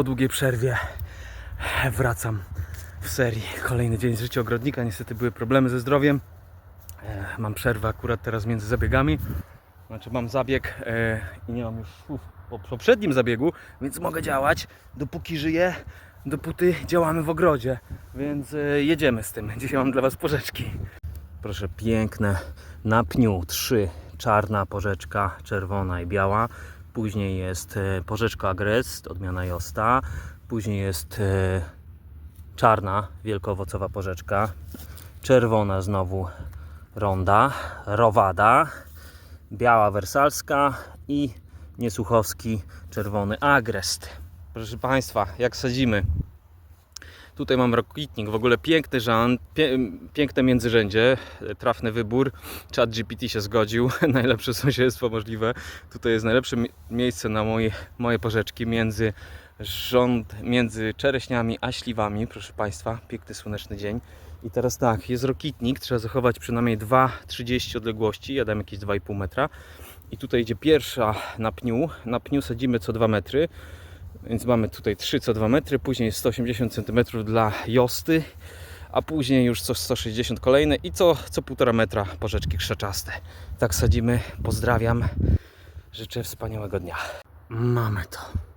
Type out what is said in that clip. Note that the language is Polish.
po długiej przerwie wracam w serii. Kolejny dzień z życia ogrodnika. Niestety były problemy ze zdrowiem. E, Mam przerwę akurat teraz między zabiegami. Znaczy mam zabieg e, i nie mam już słów po poprzednim zabiegu, więc mogę działać dopóki żyję, dopóty działamy w ogrodzie. Więc e, jedziemy z tym. Dzisiaj mam dla Was porzeczki. Proszę, piękne na pniu trzy. Czarna porzeczka, czerwona i biała. Później jest e, porzeczka agrest, odmiana Josta. Później jest e, czarna, wielkoowocowa porzeczka. Czerwona znowu ronda, rowada. Biała wersalska i niesłuchowski czerwony agrest. Proszę Państwa, jak sadzimy? Tutaj mam rokitnik, w ogóle piękny żan, pie, piękne międzyrzędzie, trafny wybór. Chat GPT się zgodził, najlepsze sąsiedztwo możliwe. Tutaj jest najlepsze mi- miejsce na moje, moje porzeczki między rząd, między czereśniami a śliwami, proszę Państwa. Piękny słoneczny dzień. I teraz tak, jest rokitnik, trzeba zachować przynajmniej 2,30 odległości, ja dam jakieś 2,5 metra. I tutaj idzie pierwsza na pniu, na pniu sadzimy co 2 metry. Więc mamy tutaj 3 co 2 metry, później jest 180 cm dla josty, a później już co 160 kolejne i co, co 1,5 metra porzeczki krzaczaste. Tak sadzimy. Pozdrawiam. Życzę wspaniałego dnia. Mamy to.